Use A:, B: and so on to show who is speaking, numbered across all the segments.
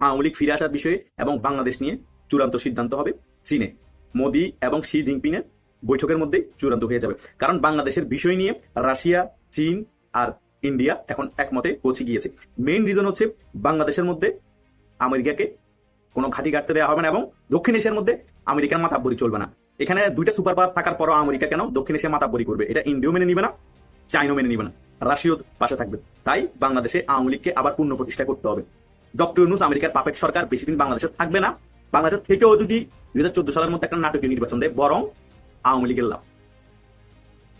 A: আওয়ামী লীগ ফিরে আসার বিষয়ে এবং বাংলাদেশ নিয়ে চূড়ান্ত সিদ্ধান্ত হবে চীনে। মোদি এবং শি জিনপিংয়ের বৈঠকের মধ্যেই চূড়ান্ত হয়ে যাবে। কারণ বাংলাদেশের বিষয় নিয়ে রাশিয়া, চীন আর ইন্ডিয়া এখন একমতে পৌঁছে গিয়েছে। মেইন রিজন হচ্ছে বাংলাদেশের মধ্যে আমেরিকাকে কোনো ঘাঁটি কাটতে দেওয়া হবে না এবং দক্ষিণ এশিয়ার মধ্যে আমেরিকার মাতাব্বরি চলবে না। এখানে দুইটা সুপার পাওয়ার থাকার পরও আমেরিকা কেন দক্ষিণ এশিয়া মাতাব্বরি করবে? এটা ইন্ডিয়াও মেনে নিবে না, চাইনাও মেনে নিবে না, রাশিয়াও পাশে থাকবে। তাই বাংলাদেশে আওয়ামী লীগকে আবার পূর্ণ প্রতিষ্ঠা করতে হবে। ডক্টর ইউনুস, আমেরিকার পাপেট সরকার বেশি দিন বাংলাদেশে থাকবে না। বাংলাদেশ থেকেও যদি দুই হাজার চোদ্দ সালের মধ্যে একটা নাটকীয় নির্বাচন দেয়, বরং আওয়ামী লীগের লাভ।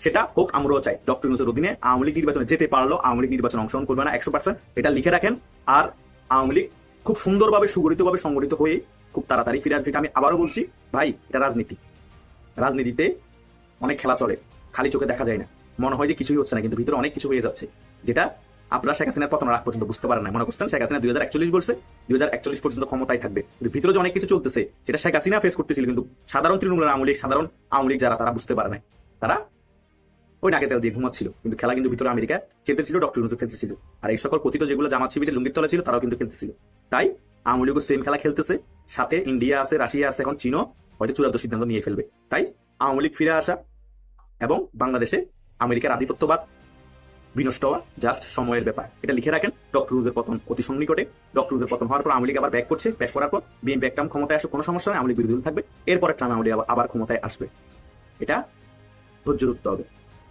A: সেটা হোক, আমরাও চাই। ডক্টর ইউনুসের অধীনে আওয়ামী লীগ নির্বাচনে যেতে পারল আওয়ামী লীগ নির্বাচনে অংশগ্রহণ করবে না একশো পার্সেন্ট এটা লিখে রাখেন। আর আওয়ামী লীগ খুব সুন্দরভাবে, সুগঠিতভাবে সংগঠিত হয়ে খুব তাড়াতাড়ি ফিরে আসবে। আমি আবারও বলছি, ভাই, এটা রাজনীতি। রাজনীতিতে অনেক খেলা চলে, খালি চোখে দেখা যায় না। মনে হয় যে কিছুই হচ্ছে না, কিন্তু ভিতরে অনেক কিছু হয়ে যাচ্ছে, যেটা আপনারা শেখ হাসিনার পতন আগ পর্যন্ত বুঝতে পারেন না মনে করছেন শেখ হাসিনা দুই হাজার একচল্লিশ বলছে, দুই হাজার একচল্লিশ পর্যন্ত ক্ষমতায় থাকবে। কিন্তু ভিতরে যে অনেক কিছু চলতেছে, সেটা শেখ হাসিনা ফেস করতেছিল, কিন্তু সাধারণ তৃণমূলের আওয়ামী লীগ, সাধারণ আওয়ামী লীগ যারা, তারা বুঝতে পারে না তারা ওই নাকে তেল দিয়ে ঘুমাচ্ছিল। কিন্তু খেলা কিন্তু ভিতরে আমেরিকা খেলতেছিল, ডক্টর ইউনুসও খেলতেছিল। আর এই সকল কথিত যেগুলো জামাত শিবিরের লুঙ্গির তলা ছিল, তারাও কিন্তু খেলতেছিল। তাই আওয়ামী লীগও সেম খেলা খেলতেছে। সাথে ইন্ডিয়া আছে, রাশিয়া আছে, এখন চীনও হয়তো চূড়ান্ত সিদ্ধান্ত নিয়ে ফেলবে। তাই আওয়ামী লীগ ফিরে আসা এবং বাংলাদেশে আমেরিকার আধিপত্যবাদ বিনষ্ট হওয়া জাস্ট সময়ের ব্যাপার। এটা লিখে রাখেন ডক্টর রুদের পতন অতি সন্নিকটে। ডক্টর রুদের পতন হওয়ার পর আওয়ামী আবার ব্যাক করছে ব্যাক করার পর বিএনপি একটা ক্ষমতায় আসে কোনো সমস্যা নেই, আওয়ামী বিরোধী থাকবে। এরপরে ট্রাম আওয়ামী আবার- ক্ষমতায় আসবে। এটা ধৈর্য ধরতে হবে।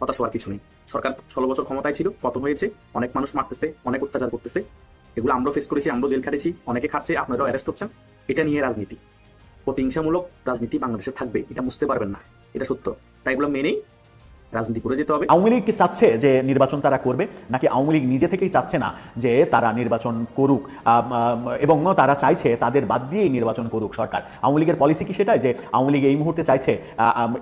A: হতাশ হওয়ার কিছু নেই। সরকার ষোলো বছর ক্ষমতায় ছিল, পতন হয়েছে, অনেক মানুষ মারতেছে, অনেক অত্যাচার করতেছে। এগুলো আমরাও ফেস করেছি, আমরাও জেল খাটেছি, অনেকে খাচ্ছে আপনারাও অ্যারেস্ট হচ্ছেন এটা নিয়ে রাজনীতি। প্রতিহিংসামূলক রাজনীতি বাংলাদেশে থাকবে, এটা বুঝতে পারবেন না। এটা সত্য। তাই এগুলো মেনেই রাজনীতি করে যেতে হবে।
B: আওয়ামী লীগ চাচ্ছে যে নির্বাচন তারা করবে? নাকি আওয়ামী লীগ নিজে থেকেই চাচ্ছে না যে তারা নির্বাচন করুক? এবং তারা চাইছে তাদের বাদ দিয়েই নির্বাচন করুক সরকার। আওয়ামী লীগের পলিসি কি সেটাই? যে আওয়ামী লীগ এই মুহূর্তে চাইছে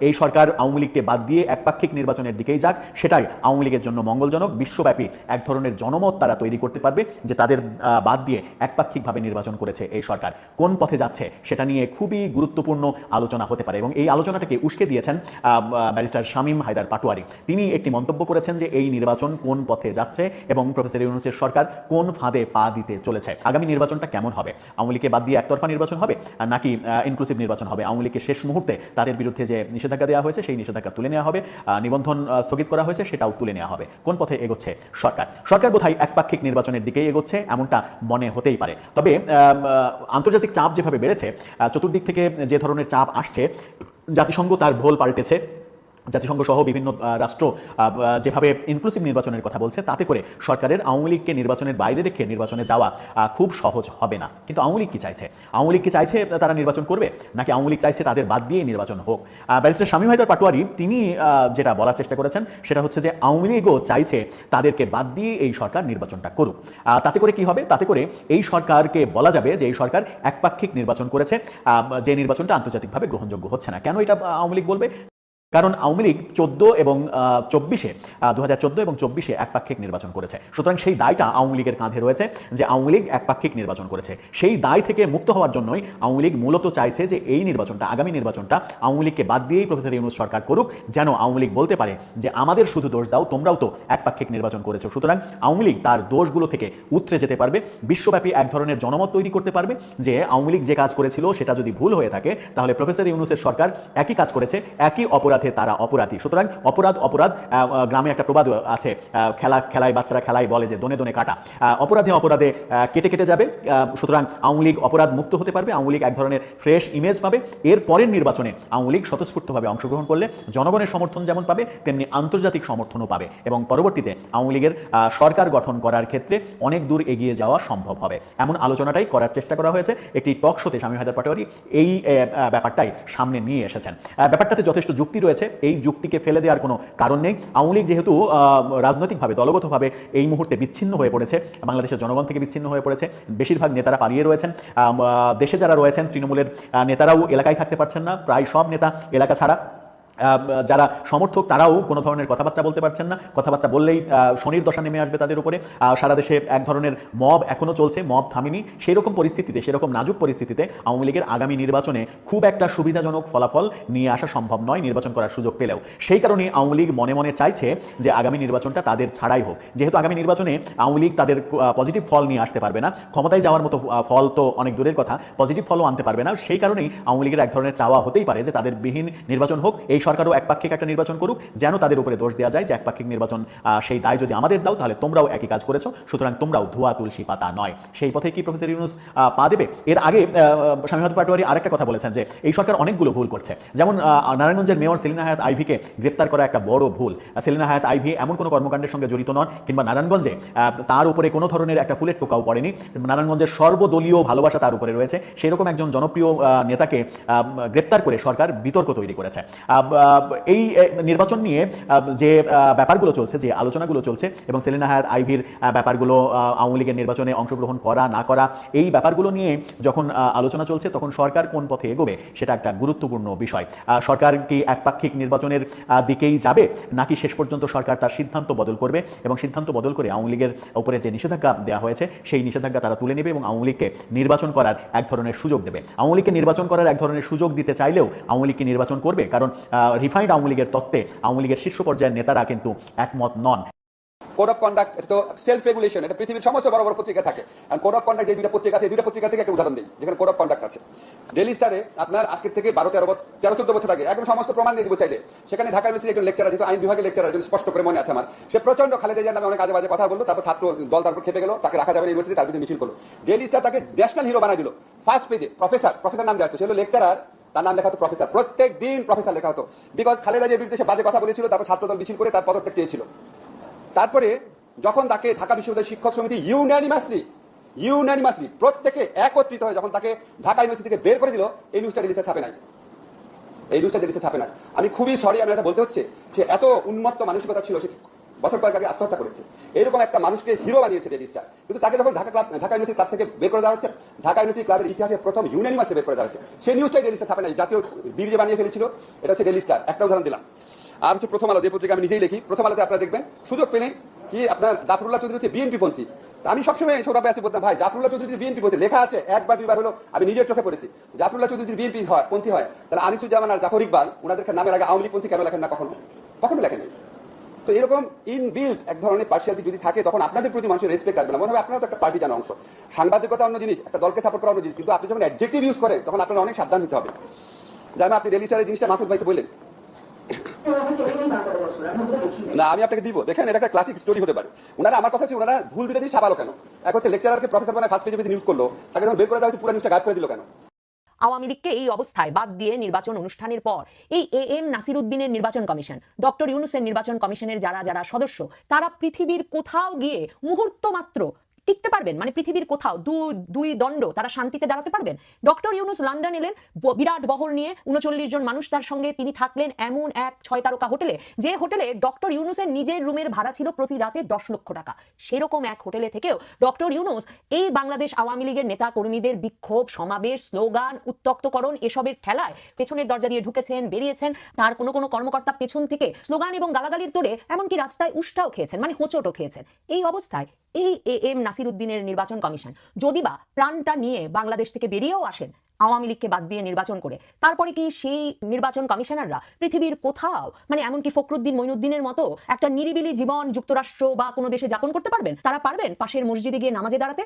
B: এই সরকার আওয়ামী লীগকে বাদ দিয়ে একপাক্ষিক নির্বাচনের দিকেই যাক, সেটাই আওয়ামী লীগের জন্য মঙ্গলজনক। বিশ্বব্যাপী এক ধরনের জনমত তারা তৈরি করতে পারবে যে তাদের বাদ দিয়ে একপাক্ষিকভাবে নির্বাচন করেছে এই সরকার। কোন পথে যাচ্ছে সেটা নিয়ে খুবই গুরুত্বপূর্ণ আলোচনা হতে পারে। এবং এই আলোচনাটাকে উস্কে দিয়েছেন ব্যারিস্টার শামীম হায়দার পাটোয়ারি। তিনি একটি মন্তব্য করেছেন যে এই নির্বাচন কোন পথে যাচ্ছে এবং প্রফেসর ইউনুসের সরকার কোন ফাঁদে পা দিতে চলেছে। আগামী নির্বাচনটা কেমন হবে? আওয়ামী লীগকে বাদ দিয়ে একতরফা নির্বাচন হবে? নাকি ইনক্লুসিভ নির্বাচন হবে? আওয়ামী লীগকে শেষ মুহূর্তে তাদের বিরুদ্ধে যে নিষেধাজ্ঞা দেওয়া হয়েছে, সেই নিষেধাজ্ঞা তুলে নেওয়া হবে। নিবন্ধন স্থগিত করা হয়েছে, সেটাও তুলে নেওয়া হবে। কোন পথে এগোচ্ছে সরকার? সরকার বোধহয় একপাক্ষিক নির্বাচনের দিকেই এগোচ্ছে, এমনটা মনে হতেই পারে। তবে আন্তর্জাতিক চাপ যেভাবে বেড়েছে চতুর্দিক থেকে যে ধরনের চাপ আসছে, জাতিসংঘ তার ভোল পাল্টেছে। জাতিসংঘ সহ বিভিন্ন রাষ্ট্র যেভাবে ইনক্লুসিভ নির্বাচনের কথা বলছে, তাতে করে সরকারের আওয়ামী লীগকে নির্বাচনের বাইরে রেখে নির্বাচনে যাওয়া খুব সহজ হবে না। কিন্তু আওয়ামী লীগ কি চাইছে? আওয়ামী লীগ কি চাইছে তারা নির্বাচন করবে? নাকি আওয়ামী লীগ চাইছে তাদের বাদ দিয়ে নির্বাচন হোক? ব্যারিস্টার স্বামী হায়দার পাটোয়ারি, তিনি যেটা বলার চেষ্টা করেছেন, সেটা হচ্ছে যে আওয়ামী লীগও চাইছে তাদেরকে বাদ দিয়ে এই সরকার নির্বাচনটা করুক। তাতে করে কি হবে? তাতে করে এই সরকারকে বলা যাবে যে এই সরকার একপাক্ষিক নির্বাচন করেছে যে নির্বাচনটা আন্তর্জাতিকভাবে গ্রহণযোগ্য হচ্ছে না। কেন এটা আওয়ামী লীগ বলবে? কারণ আওয়ামী লীগ চোদ্দ এবং চব্বিশে দু হাজার চোদ্দ এবং চব্বিশে একপাক্ষিক নির্বাচন করেছে। সুতরাং সেই দায়টা আওয়ামী লীগের কাঁধে রয়েছে যে আওয়ামী লীগ একপাক্ষিক নির্বাচন করেছে। সেই দায় থেকে মুক্ত হওয়ার জন্যই আওয়ামী লীগ মূলত চাইছে যে এই নির্বাচনটা, আগামী নির্বাচনটা আওয়ামী লীগকে বাদ দিয়েই প্রফেসর ইউনুস সরকার করুক, যেন আওয়ামী লীগ বলতে পারে যে আমাদের শুধু দোষ দাও, তোমরাও তো একপাক্ষিক নির্বাচন করেছ। সুতরাং আওয়ামী লীগ তার দোষগুলো থেকে উতরে যেতে পারবে, বিশ্বব্যাপী এক ধরনের জনমত তৈরি করতে পারবে যে আওয়ামী লীগ যে কাজ করেছিল সেটা যদি ভুল হয়ে থাকে, তাহলে প্রফেসর ইউনুসের সরকার একই কাজ করেছে, একই অপরাধে তারা অপরাধী। সুতরাং অপরাধ অপরাধ গ্রামে একটা প্রবাদ আছে খেলা, খেলায় বাচ্চারা খেলায় বলে যে দনে দনে কাটা। অপরাধে অপরাধে কেটে কেটে যাবে। সুতরাং আওয়ামী লীগ অপরাধ মুক্ত হতে পারবে। আওয়ামী লীগ এক ধরনের ফ্রেশ ইমেজ পাবে। এর পরের নির্বাচনে আওয়ামী লীগ স্বতঃস্ফূর্তভাবে অংশগ্রহণ করলে জনগণের সমর্থন যেমন পাবে, তেমনি আন্তর্জাতিক সমর্থনও পাবে এবং পরবর্তীতে আওয়ামী লীগের সরকার গঠন করার ক্ষেত্রে অনেক দূর এগিয়ে যাওয়া সম্ভব হবে। এমন আলোচনাটাই করার চেষ্টা করা হয়েছে একটি টক শোতে স্বামী হায়দার পাটোয়ারি। এই ব্যাপারটাই সামনে নিয়ে এসেছেন। ব্যাপারটাতে যথেষ্ট যুক্তি রয়েছে। এই যুক্তিকে ফেলে দেওয়ার কোনো কারণ নেই। আওয়ামী লীগ যেহেতু রাজনৈতিকভাবে, দলগতভাবে এই মুহূর্তে বিচ্ছিন্ন হয়ে পড়েছে, বাংলাদেশের জনগণ থেকে বিচ্ছিন্ন হয়ে পড়েছে, বেশিরভাগ নেতারা পালিয়ে রয়েছেন। দেশে যারা রয়েছেন, তৃণমূলের নেতারাও এলাকায় থাকতে পারছেন না, প্রায় সব নেতা এলাকা ছাড়া। যারা সমর্থক, তারাও কোনো ধরনের কথাবার্তা বলতে পারছেন না। কথাবার্তা বললেই শনির দশা নেমে আসবে তাদের উপরে। সারা দেশে এক ধরনের মব এখনও চলছে, মব থামিনি। সেই রকম পরিস্থিতিতে, সেরকম নাজুক পরিস্থিতিতে আওয়ামী লীগের আগামী নির্বাচনে খুব একটা সুবিধাজনক ফলাফল নিয়ে আসা সম্ভব নয়, নির্বাচন করার সুযোগ পেলেও। সেই কারণে আওয়ামী লীগ মনে মনে চাইছে যে আগামী নির্বাচনটা তাদের ছাড়াই হোক। যেহেতু আগামী নির্বাচনে আওয়ামী লীগ তাদের পজিটিভ ফল নিয়ে আসতে পারবে না। ক্ষমতায় যাওয়ার মতো ফল তো অনেক দূরের কথা। পজিটিভ ফলও আনতে পারবে না। সেই কারণেই আওয়ামী লীগের এক ধরনের চাওয়া হতেই পারে যে তাদের বিহীন নির্বাচন হোক। এই সরকারও একপাক্ষিক একটা নির্বাচন করুক, যেন তাদের উপরে দোষ দেওয়া যায় যে একপাক্ষিক নির্বাচন সেই দায় যদি আমাদের দাও, তাহলে তোমরাও একই কাজ করেছ, সুতরাং তোমরাও ধোয়া তুলসী পাতা নয়। সেই পথে কি প্রফেসর ইউনুস পা দেবে? এর আগে স্বামীহত পাটোয়ারি আরেকটা কথা বলেছেন যে, এই সরকার অনেকগুলো ভুল করছে। যেমন নারায়ণগঞ্জের মেয়র সেলিনা হায়াত আইভিকে গ্রেপ্তার করা একটা বড় ভুল। সেলিনা হায়াত আইভি এমন কোনো কর্মকাণ্ডের সঙ্গে জড়িত নন, কিংবা নারায়ণগঞ্জে তার উপরে কোনো ধরনের একটা ফুলের টোকাও পড়েনি। নারায়ণগঞ্জের সর্বদলীয় ভালোবাসা তার উপরে রয়েছে। সেরকম একজন জনপ্রিয় নেতাকে গ্রেপ্তার করে সরকার বিতর্ক তৈরি করেছে। এই নির্বাচন নিয়ে যে ব্যাপারগুলো চলছে, যে আলোচনাগুলো চলছে, এবং সেলিনা হায়াত, আইভির ব্যাপারগুলো আওয়ামী লীগের নির্বাচনে অংশগ্রহণ করা, না করা, এই ব্যাপারগুলো নিয়ে যখন আলোচনা চলছে, তখন সরকার কোন পথে এগোবে, সেটা একটা গুরুত্বপূর্ণ বিষয়। সরকার কি একপাক্ষিক নির্বাচনের দিকেই যাবে, নাকি শেষ পর্যন্ত সরকার তার সিদ্ধান্ত বদল করবে, এবং সিদ্ধান্ত বদল করে আওয়ামী লীগের উপরে যে নিষেধাজ্ঞা দেওয়া হয়েছে, সেই নিষেধাজ্ঞা তারা তুলে নেবে, এবং আওয়ামী লীগকে নির্বাচন করার এক ধরনের সুযোগ দেবে। আওয়ামী লীগকে নির্বাচন করার এক ধরনের সুযোগ দিতে চাইলেও আওয়ামী লীগকে নির্বাচন করবে? কারণ রিফাইন্ড আওয়ামী লীগের তত্ত্বে আওয়ামী লীগের শীর্ষ পর্যায়ের নেতারা কিন্তু একমত নন।
C: কোড অফ কন্ডাক্ট এটা তো সেলফ রেগুলেশন এটা পৃথিবীর সমস্ত বড় বড় পত্রিকা থাকে। আর কোড অফ কন্ডাক্ট যে দুইটা পত্রিকা আছে দুইটা পত্রিকা থেকে একটা উদাহরণ দিই, যেখানে কোড অফ কন্ডাক্ট আছে। ডেলি স্টারে আপনার আজকের থেকে বারো, তেরো তেরো, চোদ্দ বছর আগে একদম সমস্ত প্রমাণ দিয়ে দিব চাইলে। সেখানে ঢাকা ইউনিভার্সিটি একজন লেকচার যেহেতু আইন বিভাগের লেকচার একজন স্পষ্ট করে মনে আছে আমার। সে প্রচণ্ড খালেদা জিয়ার নামে অনেক আজে বাজে কথা বলল, তারপর ছাত্র দল তারপর খেপে গেল, তাকে রাখা যাবে ইউনিভার্সিটি তার বিরুদ্ধে মিছিল করল। ডেলি স্টার তাকে ন্যাশনাল হিরো বানাই দিল। ফার্স্ট পেজে প্রফেসর প্রফেসর নাম দেওয়া হতো সে হলো লেকচারার তার নাম লেখা হতো প্রফেসর। প্রত্যেক দিন প্রফেসর লেখা হতো। বিকজ খালেদা জিয়ার বিরুদ্ধে বাজে কথা বলেছিল, তারপর ছাত্রদল মিছিল করে তার পদত্যাগ চেয়েছিল। তারপরে যখন তাকে ঢাকা বিশ্ববিদ্যালয় শিক্ষক সমিতি ইউনানিমাসলি ইউনানিমাসলি প্রত্যেকে একত্রিত হয়ে যখন তাকে ঢাকা ইউনিভার্সিটি থেকে বের করে দিল, এই নিউজটা রিলিজে ছাপে নাই। এই নিউজটা রিলিজে ছাপে নাই। আমি খুবই সরি আমি এটা বলতে হচ্ছে, সে এত উন্মত্ত মানসিকতা ছিল, সে বছর কয়েক আগে আত্মহত্যা করেছে। এরকম একটা মানুষকে হিরো বানিয়েছে ডেলিস্টার কিন্তু তাকে যখন Dhaka club Dhaka university club থেকে বের করে দেওয়া হচ্ছে, ঢাকা ইউনিভার্সিটি ক্লাবের ইতিহাসে প্রথম ইউনানিমাসলি বের করে দেওয়া হচ্ছে। সেই নিউজটাই ডেলিস্টার ছাপে নাই, জাতীয় বীর যে বানিয়ে ফেলেছিল, এটা হচ্ছে ডেলিস্টার একটা উদাহরণ দিলাম। আর হচ্ছে প্রথম আলো, যে পত্রিকা আমি নিজেই লিখি, প্রথম আলোতে আপনারা দেখবেন, সুযোগ পেলে কি আপনার জাফরুল্লাহ চৌধুরী হচ্ছে বিএনপি পন্থী। আমি সবসময় সৌরভে আসি বলতাম, ভাই, জাফরুল্লাহ চৌধুরী বিএনপি পন্থী। লেখা আছে, একবার, দুইবার হলো, আমি নিজের চোখে পড়েছি। জাফরুল্লাহ চৌধুরী বিএনপি হয়, পন্থী হয়, তাহলে আনিসুজ্জামান আর জাফর ইকবাল ওনাদেরকে নামের আগে আওয়ামী লীগ পন্থী কেন লেখেন না কখনো? কখনো লেখেন তো এরকম ইন বিল্ড এক ধরনের পার্সিয়ালিটি যদি থাকে, তখন আপনাদের প্রতি মানুষের রেসপেক্ট আসবে না। মনে হবে আপনারা তো একটা পার্টি জানা অংশ। সাংবাদিকতা অন্য জিনিস, একটা দলকে সাপোর্ট করা অন্য জিনিস। কিন্তু আপনি যখন অ্যাডজেক্টিভ ইউজ করেন, তখন আপনার অনেক সাবধান হতে হবে। যেমন আপনি ডেলি স্টারের জিনিসটা মাহফুজ ভাইকে বললেন। না, আমি আপনাকে দিব। দেখেন, এটা একটা ক্লাসিক স্টোরি হতে পারে। ওনারা আমার কথা হচ্ছে ওনারা ভুল দুটো দিয়ে ছাপালো কেন? এক হচ্ছে লেকচারারকে প্রফেসর বানায় ফার্স্ট পেজে নিউজ করল, তাকে যখন বের করে দেওয়া হচ্ছে পুরো নিউজটা গায়েব করে দিল কেন?
D: আওয়ামী লীগকে এই অবস্থায় বাদ দিয়ে নির্বাচন অনুষ্ঠানের পর এই এ এম নাসির উদ্দিনের নির্বাচন কমিশন, ডক্টর ইউনুসের নির্বাচন কমিশনের যারা যারা সদস্য, তারা পৃথিবীর কোথাও গিয়ে মুহূর্ত মাত্র টিকতে পারবেন। মানে পৃথিবীর কোথাও দুই দণ্ড তারা শান্তিতে দাঁড়াতে পারবেন। ডক্টর ইউনুস লন্ডন এলেন বিরাট বহর নিয়ে উনচল্লিশ জন মানুষ তার সঙ্গে তিনি থাকলেন এমন এক ছয় তারকা হোটেলে। যে হোটেলে ডক্টর ইউনুসের নিজের রুমের ভাড়া ছিল প্রতি রাতে দশ লক্ষ টাকা। সেরকম এক হোটেলে থেকেও ডক্টর ইউনুস এই বাংলাদেশ আওয়ামী লীগের নেতা কর্মীদের বিক্ষোভ, সমাবেশ, স্লোগান, উত্তক্তকরণ এসবের ঠেলায় পেছনের দরজা দিয়ে ঢুকেছেন, বেরিয়েছেন। তার কোনো কোনো কর্মকর্তা পেছন থেকে স্লোগান এবং গালাগালির তোড়ে এমনকি রাস্তায় উষ্টাও খেয়েছেন মানে হোঁচটও খেয়েছেন। এই অবস্থায় এই এ এম নাসির উদ্দিনের নির্বাচন কমিশন। যদি বা প্রাণটা নিয়ে বাংলাদেশ থেকে বেরিয়েও আসেন, আওয়ামী লীগকে বাদ দিয়ে নির্বাচন করে। তারপরে কি সেই নির্বাচন কমিশনাররা পৃথিবীর কোথাও মানে এমনকি ফখরুদ্দিন মইনুদ্দিনের মতো একটা নিরিবিলি জীবন যুক্তরাষ্ট্র বা কোনো দেশে যাপন করতে পারবেন? তারা পারবেন পাশের মসজিদে গিয়ে নামাজে দাঁড়াতে?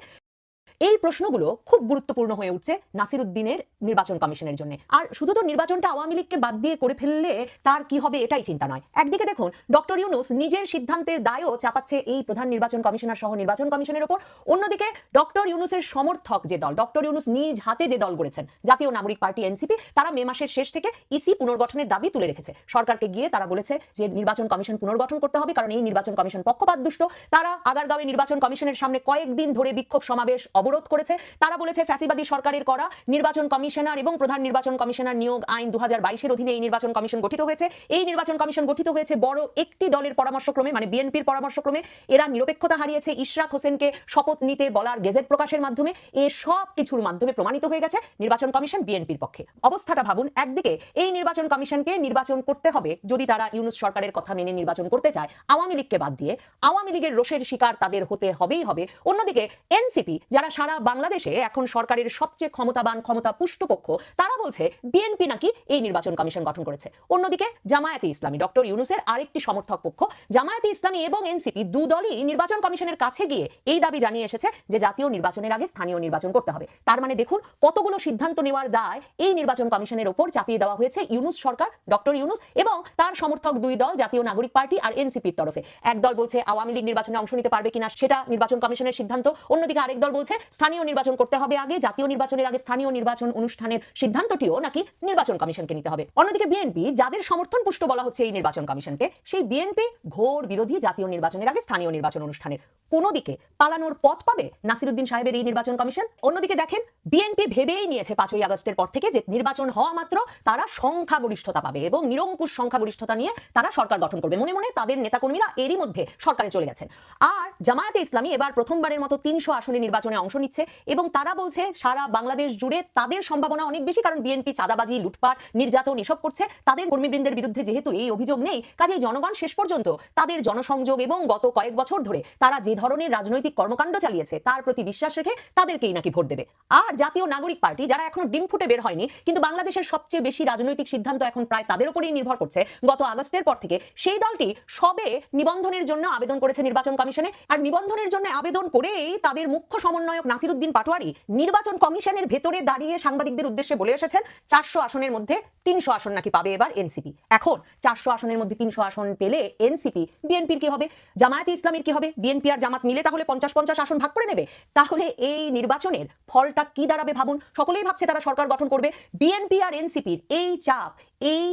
D: এই প্রশ্নগুলো খুব গুরুত্বপূর্ণ হয়ে উঠছে নাসির উদ্দিনের নির্বাচন কমিশনের জন্য। আর শুধু তো নির্বাচনটা আওয়ামী লীগকে বাদ দিয়ে করে ফেললে তার কি হবে এটাই চিন্তা নয়। একদিকে দেখুন, ডক্টর ইউনুস নিজের সিদ্ধান্তের দায়ও চাপাচ্ছে এই প্রধান নির্বাচন কমিশনার সহ নির্বাচন কমিশনের ওপর। অন্যদিকে ডক্টর ইউনুসের সমর্থক যে দল, ডক্টর ইউনুস নিজ হাতে যে দল গড়েছেন, জাতীয় নাগরিক পার্টি এনসিপি, তারা মে মাসের শেষ থেকে ইসি পুনর্গঠনের দাবি তুলে রেখেছে। সরকারকে গিয়ে তারা বলেছে যে নির্বাচন কমিশন পুনর্গঠন করতে হবে, কারণ এই নির্বাচন কমিশন পক্ষপাত দুষ্ট তারা আগারগাঁওয়ে নির্বাচন কমিশনের সামনে কয়েকদিন ধরে বিক্ষোভ সমাবেশ অবরোধ অবরোধ করেছে। তারা বলেছে, ফ্যাসিবাদী সরকারের করা নির্বাচন কমিশনার এবং প্রধান নির্বাচন কমিশনার নিয়োগ আইন দু হাজার অধীনে এই নির্বাচন কমিশন গঠিত হয়েছে। এই নির্বাচন কমিশন গঠিত হয়েছে বড় একটি দলের পরামর্শক্রমে মানে বিএনপির পরামর্শক্রমে। এরা নিরপেক্ষতা হারিয়েছে ইশরাক হোসেনকে শপথ নিতে বলার গেজেট প্রকাশের মাধ্যমে। এ সব কিছুর মাধ্যমে প্রমাণিত হয়ে গেছে নির্বাচন কমিশন বিএনপির পক্ষে। অবস্থাটা ভাবুন একদিকে, এই নির্বাচন কমিশনকে নির্বাচন করতে হবে যদি তারা ইউনুস সরকারের কথা মেনে নির্বাচন করতে চায়, আওয়ামী লীগকে বাদ দিয়ে। আওয়ামী লীগের রোষের শিকার তাদের হতে হবেই হবে। অন্যদিকে এনসিপি, যারা সারা বাংলাদেশে এখন সরকারের সবচেয়ে ক্ষমতাবান ক্ষমতা পুষ্টপক্ষ, তারা বলছে বিএনপি নাকি এই নির্বাচন কমিশন গঠন করেছে। অন্যদিকে জামায়াতে ইসলামী, ডক্টর ইউনুসের আরেকটি সমর্থক পক্ষ, জামায়াতে ইসলামী এবং এনসিপি দু দলই নির্বাচন কমিশনের কাছে গিয়ে এই দাবি জানিয়ে এসেছে যে জাতীয় নির্বাচনের আগে স্থানীয় নির্বাচন করতে হবে। তার মানে দেখুন, কতগুলো সিদ্ধান্ত নেওয়ার দায় এই নির্বাচন কমিশনের ওপর চাপিয়ে দেওয়া হয়েছে ইউনুস সরকার, ডক্টর ইউনুস এবং তার সমর্থক দুই দল, জাতীয় নাগরিক পার্টি আর এনসিপির তরফে। এক দল বলছে আওয়ামী লীগ নির্বাচনে অংশ নিতে পারবে কিনা সেটা নির্বাচন কমিশনের সিদ্ধান্ত। অন্যদিকে আরেক দল বলছে স্থানীয় নির্বাচন করতে হবে আগে, জাতীয় নির্বাচনের আগে স্থানীয় নির্বাচন অনুষ্ঠানের সিদ্ধান্তটিও নাকি নির্বাচন কমিশনকে নিতে হবে। অন্যদিকে বিএনপি যাদের সমর্থন পুষ্ট বলা হচ্ছে এই নির্বাচন কমিশনকে, সেই বিএনপি ঘোর বিরোধী জাতীয় নির্বাচনের আগে স্থানীয় নির্বাচন অনুষ্ঠানের। কোন দিকে পালানোর পথ পাবে নাসিরুদ্দিন সাহেবের এই নির্বাচন কমিশন? অন্যদিকে দেখেন বিএনপি ভেবেই নিয়েছে পাঁচই আগস্টের পর থেকে যে নির্বাচন হওয়া মাত্র তারা সংখ্যাগরিষ্ঠতা পাবে এবং নিরঙ্কুশ সংখ্যাগরিষ্ঠতা নিয়ে তারা সরকার গঠন করবে। মনে মনে তাদের নেতাকর্মীরা এরই মধ্যে সরকারে চলে গেছেন। আর জামায়াতে ইসলামী এবার প্রথমবারের মতো তিনশো আসনে নির্বাচনে অংশ নিচ্ছে এবং তারা বলছে সারা বাংলাদেশ জুড়ে তাদের সম্ভাবনা অনেক বেশি, কারণ বিএনপি চাঁদাবাজি, লুটপাট, নির্যাতন এসব করছে। তাদের কর্মীবৃন্দের বিরুদ্ধে যেহেতু এই অভিযোগ নেই, কাজেই জনগণ শেষ পর্যন্ত তাদের জনসংযোগ এবং গত কয়েক বছর ধরে তারা যে ধরনের রাজনৈতিক কর্মকাণ্ড চালিয়েছে, তার প্রতি বিশ্বাস রেখে তাদেরকেই নাকি ভোট দেবে। আর জাতীয় নাগরিক পার্টি, যারা এখনও ডিম ফুটে বের হয়নি, কিন্তু বাংলাদেশের সবচেয়ে বেশি রাজনৈতিক সিদ্ধান্ত এখন প্রায় তাদের উপরেই নির্ভর করছে। গত আগস্টের পর থেকে সেই দলটি সবে নিবন্ধনের জন্য আবেদন করেছে নির্বাচন কমিশনে, আর নিবন্ধনের জন্য আবেদন করেই তাদের মুখ্য সমন্বয়ক নাসিরুদ্দিন পাটোয়ারি নির্বাচন কমিশনের ভেতরে দাঁড়িয়ে সাংবাদিকদের উদ্দেশ্যে বলে এসেছেন, চারশো আসনের মধ্যে তিনশো আসন নাকি পাবে এবার এনসিপি। এখন চারশো আসনের মধ্যে তিনশো আসন পেলে এনসিপি, বিএনপির কি হবে? জামায়াতে ইসলামের কি হবে? বিএনপি আর জামাত মিলে তাহলে পঞ্চাশ পঞ্চাশ আসন ভাগ করে নেবে? তাহলে এই নির্বাচনের ফলটা কি দাঁড়াবে ভাবুন? সকলেই ভাবছে তারা সরকার গঠন করবে। বিএনপি আর এনসিপির এই চাপ, এই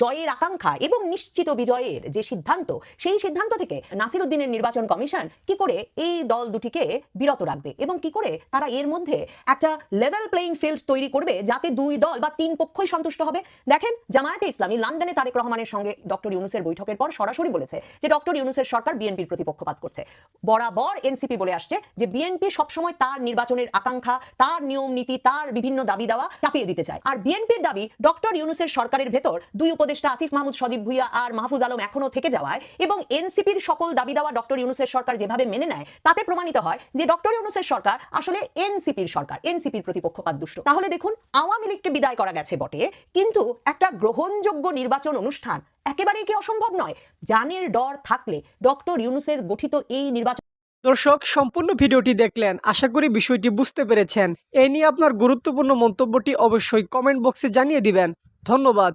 D: জয়ের আকাঙ্ক্ষা এবং নিশ্চিত বিজয়ের যে সিদ্ধান্ত, সেই সিদ্ধান্ত থেকে নাসিরুদ্দিনের নির্বাচন কমিশন কি করে এই দল দুটিকে বিরত রাখবে এবং কি করে? তারা এর মধ্যে একটা লেভেল প্লেইং ফিল্ড তৈরি করবে যাতে দুই দল বা তিন পক্ষই সন্তুষ্ট হবে। দেখেন, জামায়াতে ইসলামী লন্ডনে তারেক রহমানের সঙ্গে ডক্টর ইউনুসের বৈঠকের পর সরাসরি বলেছে যে ডক্টর ইউনুসের সরকার বিএনপির প্রতি পক্ষপাত করছে। বরাবর এনসিপি বলে আসছে যে বিএনপি সবসময় তার নির্বাচনের আকাঙ্ক্ষা, তার নিয়ম নীতি, তার বিভিন্ন দাবি দাওয়া চাপিয়ে দিতে চায়। আর বিএনপির দাবি, ডক্টর ইউনুসের সরকারের ভেতর দুই উপদেষ্টা আসিফ মাহমুদ, সজীব ভুইয়া আর মাহফুজ আলম এখনও থেকে যাওয়ায় এবং এনসিপির সকল দাবি দাওয়া ডক্টর ইউনুসের সরকার যেভাবে মেনে নেয়, তাতে প্রমাণিত হয় যে ডক্টর ইউনুসের সরকার আসলে এনসিপির সরকার, এনসিপির প্রতিপক্ষপাত দুষ্ট তাহলে দেখুন, আওয়ামী লীগকে বিদায় করা গেছে বটে, কিন্তু একটা গ্রহণযোগ্য নির্বাচন অনুষ্ঠান একেবারেই কি অসম্ভব নয়? জানের ডর থাকলে ডক্টর ইউনুসের গঠিত এই নির্বাচন
E: দর্শক, সম্পূর্ণ ভিডিওটি দেখলেন, আশা করি বিষয়টি বুঝতে পেরেছেন। এ নিয়ে আপনার গুরুত্বপূর্ণ মন্তব্যটি অবশ্যই কমেন্ট বক্সে জানিয়ে দিবেন। ধন্যবাদ।